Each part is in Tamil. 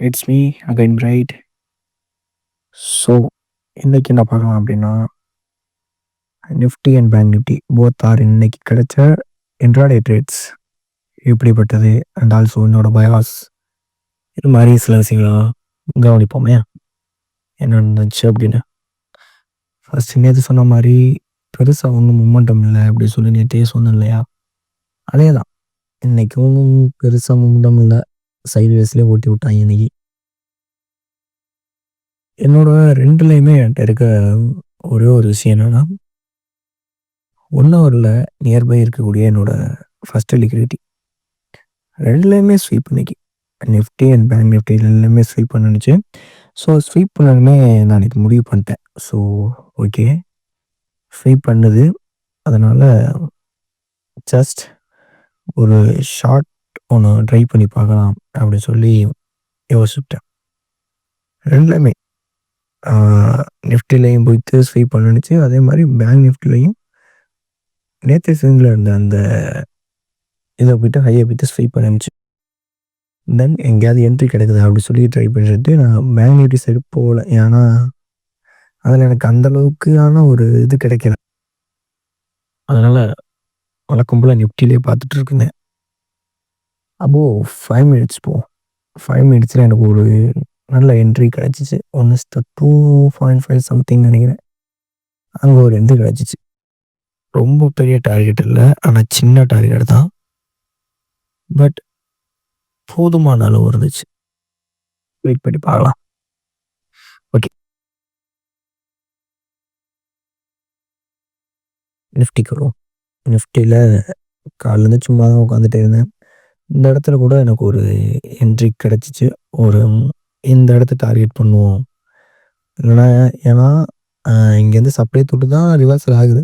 It's me again Bright so இன்றைக்கி என்ன பார்க்கலாம் அப்படின்னா Nifty and bank Nifty both are இன்னைக்கு கிடைச்ச இன்ட்ராடே ட்ரேட்ஸ் எப்படிப்பட்டது? அண்ட் ஆல்சோ என்னோட பயாஸ் இது மாதிரி சில விஷயங்களா கவனிப்போமே. என்ன நடந்துச்சு அப்படின்னு. ஃபஸ்ட் நேற்று சொன்ன மாதிரி பெருசாக ஒன்றும் மூமெண்டம் இல்லை அப்படி சொல்லி நேற்றே சொன்னேன் இல்லையா? அதே தான் இன்றைக்கும் பெருசாக மூமெண்டம் இல்லை. சைடுவேஸ்லேயே ஓட்டி விட்டாங்க இன்னைக்கு. என்னோட ரெண்டுலேயுமே என்கிட்ட இருக்க ஒரே ஒரு விஷயம் என்னென்னா ஒன் ஹவரில் நியர்பை இருக்கக்கூடிய என்னோட ஃபஸ்ட்டு லிக்விடிட்டி ரெண்டுலேயுமே ஸ்வீப் இன்னைக்கு. நிஃப்டி அண்ட் பேங்க் நிஃப்டி ரெண்டுலேயுமே ஸ்வீப் பண்ணுச்சு ஸோ ஸ்வீப் பண்ணதுமே நான் இன்னைக்கு முடிவு பண்ணிட்டேன். ஸோ ஓகே ஸ்வீப் பண்ணுது. அதனால் ஜஸ்ட் ஒரு ஷார்ட் ஒன்று ட்ரை பண்ணி பார்க்கலாம் அப்படின்னு சொல்லி யோசிச்சிட்டேன். ரெண்டுமே. நிஃப்டிலையும் போயிட்டு ஸ்வீப் பண்ணிச்சு அதே மாதிரி பேங்க் நிஃப்டிலையும் நேற்று சிங்கில் இருந்த அந்த இதை போயிட்டு ஹையை போயிட்டு ஸ்வீப் பண்ணிச்சு தென் எங்கேயாவது என்ட்ரி கிடைக்குது அப்படி சொல்லி ட்ரை பண்ணிட்டு நான் பேங்க் நிஃப்டி சைடு போகல. ஏன்னா அதில் எனக்கு அந்த அளவுக்கான ஒரு இது கிடைக்கல. அதனால் வழக்கம் போல் நிஃப்டிலே பார்த்துட்டு இருக்கேன். அப்போ ஃபைவ் மினிட்ஸ் போ. ஃபைவ் மினிட்ஸில் எனக்கு ஒரு நல்ல என்ட்ரி கிடச்சிச்சு. ஒன்று டூ பாயிண்ட் ஃபைவ் சம்திங் நினைக்கிறேன். அங்கே ஒரு என்ட்ரி கிடச்சிச்சு. ரொம்ப பெரிய டார்கெட் இல்லை. ஆனால் சின்ன டார்கெட் தான். பட் போதுமான அளவு இருந்துச்சு. வெயிட் பண்ணி பார்க்கலாம். ஓகே நிஃப்டிக்கு வரும். நிஃப்டியில் காலேருந்து சும்மா தான் உட்காந்துட்டே இருந்தேன். இந்த இடத்துல கூட எனக்கு ஒரு என்ட்ரி கிடச்சிச்சு. ஒரு இந்த இடத்த டார்கெட் பண்ணுவோம். இல்லைனா ஏன்னா இங்கேருந்து சப்ளை தொட்டு தான் ரிவர்சல் ஆகுது.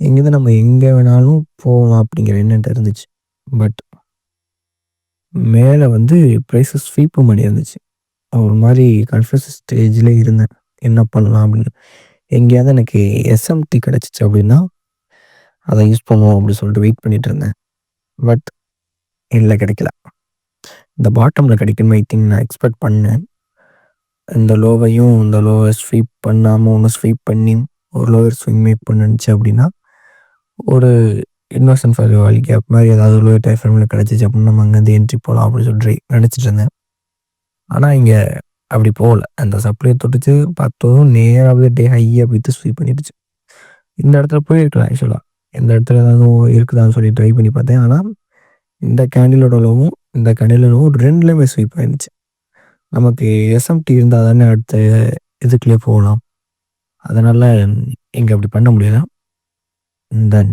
இங்கேருந்து நம்ம எங்கே வேணாலும் போகலாம் அப்படிங்கிற எண்ணம் இருந்துச்சு. பட் மேலே வந்து ப்ரைஸஸ் ஸ்வீப்பும் பண்ணி இருந்துச்சு. ஒரு மாதிரி கன்ஃபியூஸ் ஸ்டேஜில் இருந்தேன். என்ன பண்ணலாம் அப்படின்னு. எங்கேயாவது எனக்கு எஸ்எம்டி கிடச்சிச்சு அப்படின்னா அதை யூஸ் பண்ணுவோம் அப்படின்னு சொல்லிட்டு வெயிட் பண்ணிட்டு இருந்தேன். பட் இல்லை கிடைக்கல. இந்த பாட்டமில் கிடைக்கணும் ஐ திங்க் நான் எக்ஸ்பெக்ட் பண்ணேன். இந்த லோவையும் இந்த லோவை ஸ்வீப் பண்ணாமல் ஒன்று ஸ்வீப் பண்ணி ஒரு லோவர் ஸ்விங் மேக் பண்ணுச்சு அப்படின்னா ஒரு இன்வெஸ்ட்மெண்ட் ஃபார் வேலி கேப் மாதிரி ஏதாவது லோவர் டைஃபில் ஃப்ரேமில் கிடச்சிச்சு அப்படின்னா நம்ம அங்கேருந்து என்ட்ரி போகலாம் அப்படின்னு சொல்லி நினச்சிட்டு இருந்தேன். ஆனால் இங்கே அப்படி போகல. அந்த சப்ளை தொட்டுச்சு பார்த்ததும் நேராகவே டே ஹையாக போயிட்டு ஸ்வீப் பண்ணிடுச்சு. இந்த இடத்துல போயிருக்கலாம் ஆக்சுவலாக இந்த இடத்துல ஏதாவது இருக்குதான்னு சொல்லி ட்ரை பண்ணி பார்த்தேன். ஆனால் இந்த கேண்டிலோட லோவும் இந்த கேண்டில் லோவும் ரெண்டுலேயுமே ஸ்வீப் ஆயிருந்துச்சு. நமக்கு எஸ்எம்டி இருந்தால் தானே அடுத்த இதுக்குள்ளே போகலாம். அதனால் இங்கே அப்படி பண்ண முடியல. தென்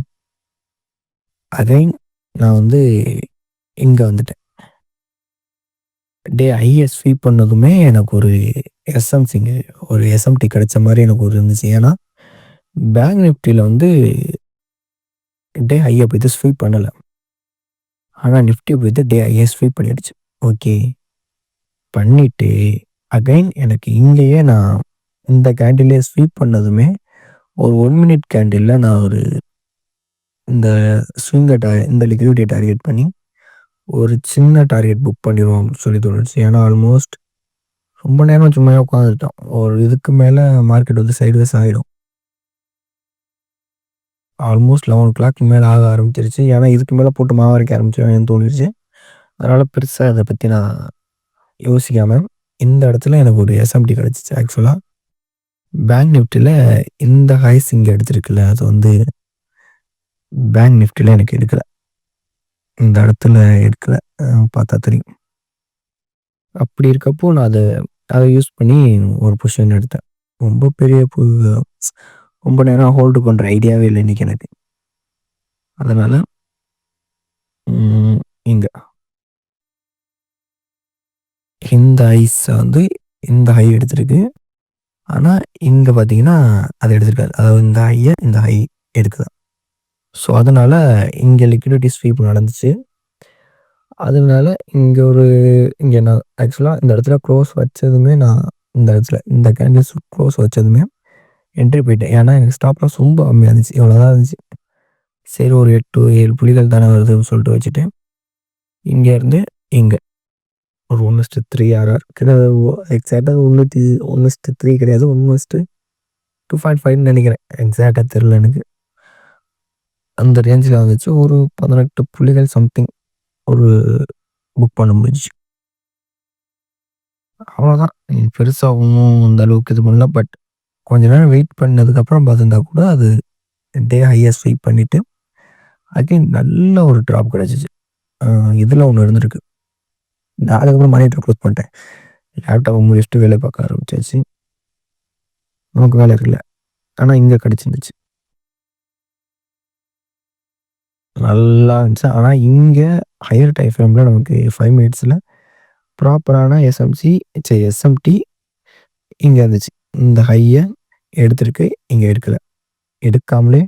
அகைன் நான் வந்து இங்கே வந்துட்டேன். டே ஐஎஸ் ஸ்வீப் பண்ணதுமே எனக்கு ஒரு எஸ்எம்சிங்க ஒரு எஸ்எம்டி கிடைச்ச மாதிரி எனக்கு ஒரு இருந்துச்சு. ஏன்னா பேங்க் நிஃப்டியில் வந்து டே ஐயை போய்த்து ஸ்வீப் பண்ணலை. ஆனால் நிஃப்டி போயிட்டு டே ஐயை பண்ணிடுச்சு. ஓகே பண்ணிவிட்டு அகைன் எனக்கு இங்கேயே நான் இந்த கேண்டிலே ஸ்வீப் பண்ணதுமே ஒரு ஒன் மினிட் கேண்டிலில் நான் ஒரு இந்த ஸ்விங்கை டா இந்த லிக்விடியை டார்கெட் பண்ணி ஒரு சின்ன டார்கெட் புக் பண்ணிடுவோம் சொல்லி தோணுச்சு. ஏன்னா ஆல்மோஸ்ட் ரொம்ப நேரம் சும்மா உட்காந்துட்டோம் ஒரு இதுக்கு மேலே மார்க்கெட் வந்து சைட்வேஸ் ஆகிடும் ஆல்மோஸ்ட் லெவன் ஓ கிளாக் மேலே ஆக ஆரம்பிச்சிருச்சு. ஏன்னா இதுக்கு மேலே போட்டு மாவரைக்க ஆரம்பிச்சிடும் தோணிடுச்சு அதனால் பெருசாக அதை பற்றி நான் யோசிக்காமல் இந்த இடத்துல எனக்கு ஒரு எஸ்எம்டி கிடச்சிச்சு ஆக்சுவலாக பேங்க் நிஃப்டியில் இந்த ஹைஸ் இங்கே எடுத்துருக்குல்ல அது வந்து பேங்க் நிஃப்டியில் எனக்கு எடுக்கலை. இந்த இடத்துல எடுக்கலை. பார்த்தா தெரியும். அப்படி இருக்கப்போ நான் அதை அதை யூஸ் பண்ணி ஒரு பொசிஷன் எடுத்தேன். ரொம்ப பெரிய ரொம்ப நேரம் ஹோல்டு பண்ணுற ஐடியாவே இல்லை இன்றைக்கி எனக்கு. அதனால் இங்கே. இந்த ஐஸை வந்து இந்த ஹை எடுத்திருக்கு. ஆனால் இங்கே பார்த்தீங்கன்னா அதை எடுத்திருக்காது அதாவது இந்த ஹையை இந்த ஹை எடுக்குது. ஸோ அதனால் இங்கே லிக்விடிட்டி ஸ்வீப் நடந்துச்சு. அதனால இங்கே ஒரு இங்கே நான் ஆக்சுவலாக இந்த இடத்துல க்ளோஸ் வச்சதுமே நான் இந்த இடத்துல இந்த கேண்டில்ஸ் க்ளோஸ் வச்சதுமே என்ட்ரி போயிட்டேன். ஏன்னா எனக்கு ஸ்டாப் லாஸ் ரொம்ப கம்மியாக இருந்துச்சு. இவ்வளோதான் இருந்துச்சு. சரி ஒரு எட்டு ஏழு புள்ளிகள் தானே வருதுன்னு சொல்லிட்டு வச்சுட்டு இங்கேருந்து இங்கே. ஒரு ஒன்று இஸ்ட்டு த்ரீ ஆர்ஆர் கிட்டத்தட்ட எக்ஸாக்டாக ஒன்று ஒன்று இஸ்ட்டு த்ரீ கிடையாது. ஒன்று இஸ்ட்டு டூ பாயிண்ட் ஃபைவ்னு நினைக்கிறேன். எக்ஸாக்டாக தெரில எனக்கு. அந்த ரேஞ்சில் வந்துச்சு. ஒரு பதினெட்டு புள்ளிகள் சம்திங் ஒரு புக் பண்ண முடிஞ்சு அவ்வளோதான் பெருசாகவும் அந்த அளவுக்கு இது பண்ணல பட் கொஞ்ச நேரம் வெயிட் பண்ணதுக்கப்புறம் பார்த்துருந்தா கூட அது டே ஹையஸ்ட் வெயிட் பண்ணிவிட்டு அகைன் நல்ல ஒரு ட்ராப் கிடச்சிச்சு. இதில் ஒன்று இருந்திருக்கு. நான் அதுக்கப்புறம் மானிட்டர் க்ளோஸ் பண்ணிட்டேன். லேப்டாப்பை முடிச்சுட்டு வேலை பார்க்க ஆரம்பிச்சாச்சு. நமக்கு வேலை இருக்குல்ல ஆனால் இங்கே கிடச்சிருந்துச்சு. நல்லா இருந்துச்சு. ஆனால் இங்கே ஹையர் டைம் நமக்கு ஃபைவ் மினிட்ஸில் ப்ராப்பரான எஸ்எம்சி சரி எஸ்எம்டி இங்கே இருந்துச்சு. இந்த ஹையை எடுத்திருக்கு இங்கே எடுக்கலை. எடுக்காமலே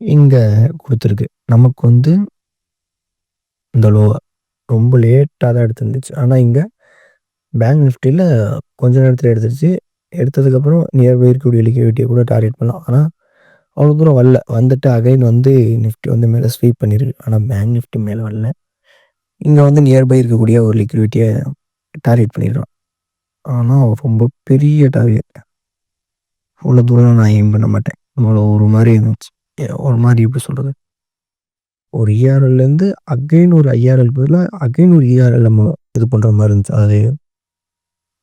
இங்கே கொடுத்துருக்கு. நமக்கு வந்து இந்த லோவை ரொம்ப லேட்டாக தான் எடுத்துருந்துச்சு. ஆனால் இங்கே பேங்க் நிஃப்டியில் கொஞ்ச நேரத்தில் எடுத்துருச்சு. எடுத்ததுக்கப்புறம் நியர்பை இருக்கக்கூடிய லிக்விடிட்டியை கூட டார்கெட் பண்ணலாம். ஆனால் அவ்வளோ தூரம் வரல. வந்துட்டு அகைன் வந்து நிஃப்டி வந்து மேலே ஸ்வீப் பண்ணியிருக்கு ஆனால் பேங்க் நிஃப்டி மேலே வரல. இங்கே வந்து நியர்பை இருக்கக்கூடிய ஒரு லிக்விடிட்டியை டார்கெட் பண்ணிடுறோம். ஆனால் ரொம்ப பெரிய டார்கெட் அவ்வளோ தூரம் நான் எய்ம் பண்ண மாட்டேன். அவ்வளோ ஒரு மாதிரி இருந்துச்சு. ஒரு மாதிரி எப்படி சொல்கிறது ஒரு இஆர்எல்லேருந்து அகைன் ஒரு ஐஆர்எல் பதிலாக அகைன் ஒரு இஆர்எல் நம்ம இது பண்ணுற மாதிரி இருந்துச்சு. அது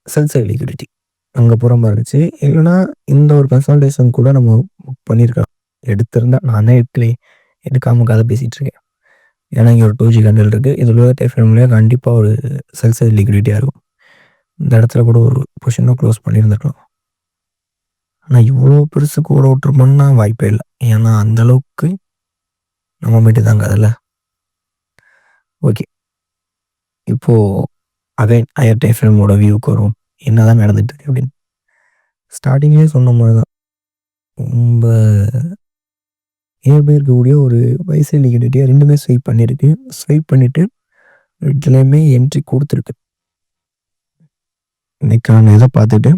செல்ஸ் எலிகிரிட்டி அங்கே போகிற மாதிரி இருந்துச்சு. இல்லைனா இந்த ஒரு கன்சல்டேஷன் கூட நம்ம புக் பண்ணியிருக்கோம் எடுத்திருந்தா நானே எடுக்கலையே எடுக்காமல் கதை பேசிகிட்டு இருக்கேன். ஏன்னா இங்கே ஒரு டூ ஜி கண்டல் இருக்குது இதில் டைஃப்ரேம்லேயே கண்டிப்பாக ஒரு செல்ஸ் லிக்விடிட்டியாக இருக்கும். இந்த இடத்துல கூட ஒரு பொஷனும் க்ளோஸ் பண்ணியிருந்துருக்கலாம். ஆனால் இவ்வளோ பெருசு கூட விட்டுருப்போம்னா வாய்ப்பே இல்லை. ஏன்னா அந்தளவுக்கு நம்ம மீட்டு தாங்க அதில் ஓகே இப்போது அகைன் ஹையர் டைம் வியூக்கு வரும் என்ன தான் நடந்துட்டு இருக்கு அப்படின்னு. ஸ்டார்டிங்லேயே சொன்ன மாதிரி தான். ரொம்ப நியர்பை இருக்கக்கூடிய ஒரு வயசு லிக்விடிட்டியை ரெண்டுமே ஸ்வைப் பண்ணியிருக்கு. ஸ்வைப் பண்ணிவிட்டு ரெண்டுலேயுமே என்ட்ரி கொடுத்துருக்கு. இன்னைக்கான இதை பார்த்துட்டு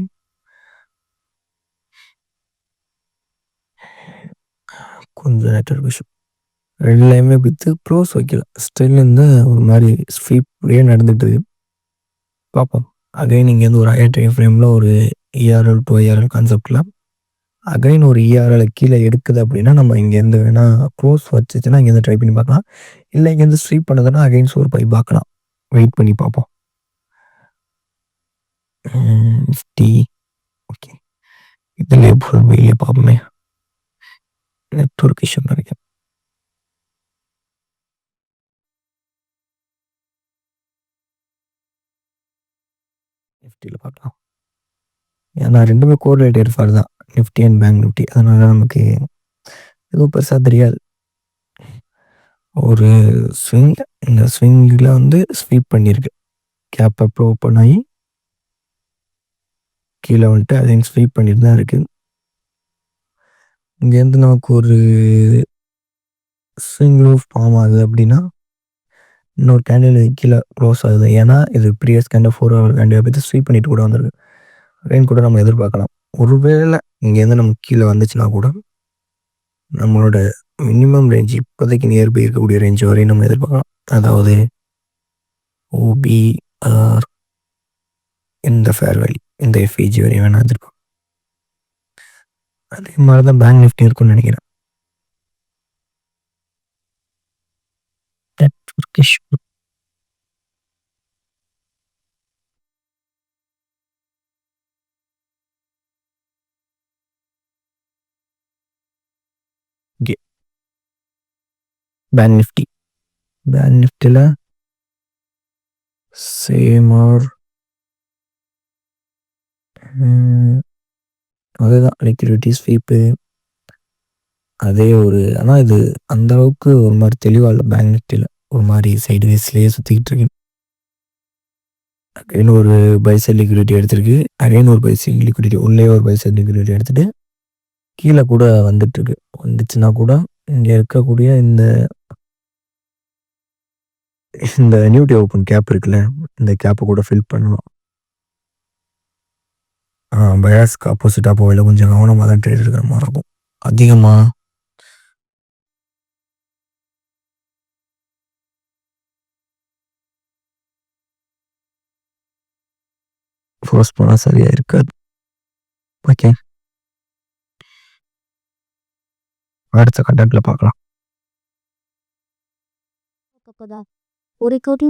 கொஞ்சம் நெட்ஒர்க் இஷ்யூ ரெண்டுலேயுமே வித்து க்ளோஸ் வைக்கல. ஸ்டில் இந்த ஒரு மாதிரி ஸ்வீப்லேயே நடந்துட்டு பார்ப்போம். அகைன் இங்கேருந்து ஒரு ஹையர் டைம் ஃப்ரேமில் ஒரு இஆர்எல் டு ஐஆர்எல் கான்செப்டில் அகைன் ஒரு இஆர்எல் கீழே எடுக்குது அப்படின்னா நம்ம இங்கேருந்து வேணால் க்ளோஸ் வச்சுச்சுன்னா இங்கேருந்து ட்ரை பண்ணி பார்க்கலாம். இல்லை இங்கேருந்து ஸ்வீப் பண்ணதுன்னா அகைன் சோர் போய் பார்க்கலாம். வெயிட் பண்ணி பார்ப்போம். நிஃப்டி ஓகே இதுலேயே ஃபுல் வெளியே பார்ப்போமே நெட்ஒர்க் இஷ்யூ நினைக்கிறேன் நிஃப்டியில் பார்க்கலாம் ஏன்னா ரெண்டுமே கோரிலேட்டட் ஃபார் தான் நிஃப்டி அண்ட் பேங்க் நிஃப்டி அதனால நமக்கு எதுவும் பெருசாக தெரியாது ஒரு ஸ்விங் இந்த ஸ்விங்கில் வந்து ஸ்வீப் பண்ணியிருக்கு கேப் அப்போ ஓப்பன் ஆகி கீழே வந்துட்டு அதையும் ஸ்வீப் பண்ணிட்டு தான் இருக்குது இங்கேருந்து நமக்கு ஒரு சிங்கிள் லூஃப் ஃபார்ம் ஆகுது அப்படின்னா இன்னொரு கேண்டில் கீழே க்ளோஸ் ஆகுது. ஏன்னா இது previous candle four hour candle பற்றி ஸ்வீப் பண்ணிட்டு கூட வந்திருக்கு. ரெயின் கூட நம்ம எதிர்பார்க்கலாம். ஒருவேளை இங்கேருந்து நம்ம கீழே வந்துச்சுன்னா கூட நம்மளோட மினிமம் ரேஞ்ச் இப்போதைக்கு நியர்பை இருக்கக்கூடிய ரேஞ்ச் வரையும் நம்ம எதிர்பார்க்கலாம். அதாவது ஓபிஆர் இந்த ஃபேர் வேலி இந்த எஃப்இஜி வரையும் வேணால் எதிர்பார்க்கலாம் அதே மாதிரி தான் பேங்க் நிஃப்டி இருக்கும்னு நினைக்கிறேன். Network issue bank Nifty bank நிஃப்டியில் சேம் ஆர் அதுதான் லிக்விடிட்டி ஸ்வீப்பு அதே ஒரு ஆனால் இது அந்த அளவுக்கு ஒரு மாதிரி தெளிவாக இல்லை பேங்க் நிஃப்டியில் ஒரு மாதிரி சைடு வேஸ்லேயே சுற்றிக்கிட்டு இருக்கு. அகைன் ஒரு பைசல் லிக்விடிட்டி எடுத்திருக்கு. அகைன் ஒரு பைசல் லிக்விடிட்டி உள்ளே ஒரு பைசல் லிக்விடிட்டி எடுத்துகிட்டு கீழே கூட வந்துட்டுருக்கு வந்துச்சுன்னா கூட இங்கே இருக்கக்கூடிய இந்த இந்த நியூட்டி ஓப்பன் கேப் இருக்குல்ல இந்த கேப்பை கூட ஃபில் பண்ணலாம் பயாஸ்க்கு ஆப்போசிட்டாக போகல. கொஞ்சம் கவனமாக தான் ட்ரேட் எடுக்கிற மாதிரி இருக்கும். அதிகமாக ஃபோர்ஸ் பண்ணால் சரியாக இருக்காது. ஓகே அடுத்த கண்டென்ட்டில் பார்க்கலாம். ஒரு கோடி